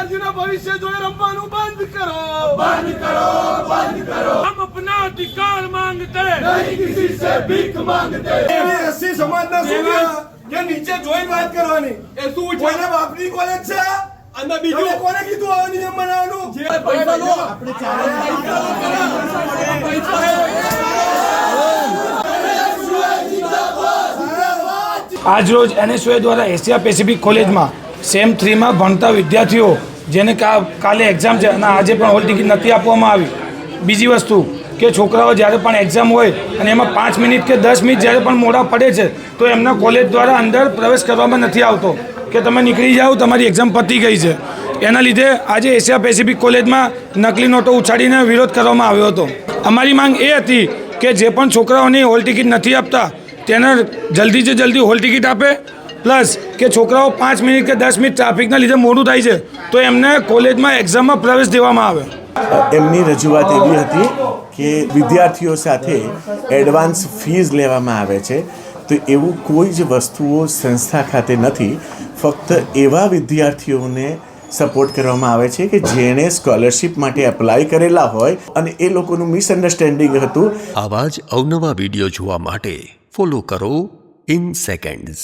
વિદ્યાર્થીઓના ભવિષ્ય જોઈ રમવાનું બંધ કરો. બંધ કરો બંધ કરો. હમ અપના અધિકાર માંગતે. નહીં કિસી સે ભીખ માંગતે. એસસી સમાજના કહેવા? કે નીચે જોઈ વાત કરવાની. એ શું છે? કોને બાપની કોલેજ છે? અને બીજું? કોને કીધું આવા નિયમ બનાવવાનું? પૈસા લો. આજરોજ એનએસઓએ દ્વારા એશિયા પેસિફિક કોલેજમાં સેમ થ્રીમાં ભણતા વિદ્યાર્થીઓ જેને કાલે એક્ઝામ છે અને આજે પણ હોલ ટિકિટ નથી આપવામાં આવી. બીજી વસ્તુ કે છોકરાઓ જ્યારે પણ એક્ઝામ હોય અને એમાં પાંચ મિનિટ કે દસ મિનિટ જ્યારે પણ મોડા પડે છે, તો એમના કોલેજ દ્વારા અંદર પ્રવેશ કરવામાં નથી આવતો. કે તમે નીકળી જાઓ, તમારી એક્ઝામ પતી ગઈ છે. એના લીધે આજે એશિયા પેસિફિક કોલેજમાં નકલી નોટો ઉછાળીને વિરોધ કરવામાં આવ્યો હતો. અમારી માંગ એ હતી કે જે પણ છોકરાઓની હોલ ટિકિટ નથી આપતા, તેને જે જલ્દી હોલ ટિકિટ આપે પ્લસ કે છોકરાઓ પાંચ મિનિટ કે દસ મિનિટ ટ્રાફિકના લીધે મોડું થાય છે તો એમને કોલેજમાં એક્ઝામમાં પ્રવેશ દેવામાં આવે. એમની રજૂઆત એવી હતી કે વિદ્યાર્થીઓ સાથે એડવાન્સ ફીઝ લેવામાં આવે છે તો એવું કોઈ જ વસ્તુઓ સંસ્થા ખાતે નથી. ફક્ત એવા વિદ્યાર્થીઓને સપોર્ટ કરવામાં આવે છે કે જેણે સ્કોલરશિપ માટે એપ્લાય કરેલા હોય અને એ લોકોનું મિસઅન્ડરસ્ટેન્ડિંગ હતું. આવા જ અવનવા વીડિયો જોવા માટે ફોલો કરો ઇન સેકન્ડ્સ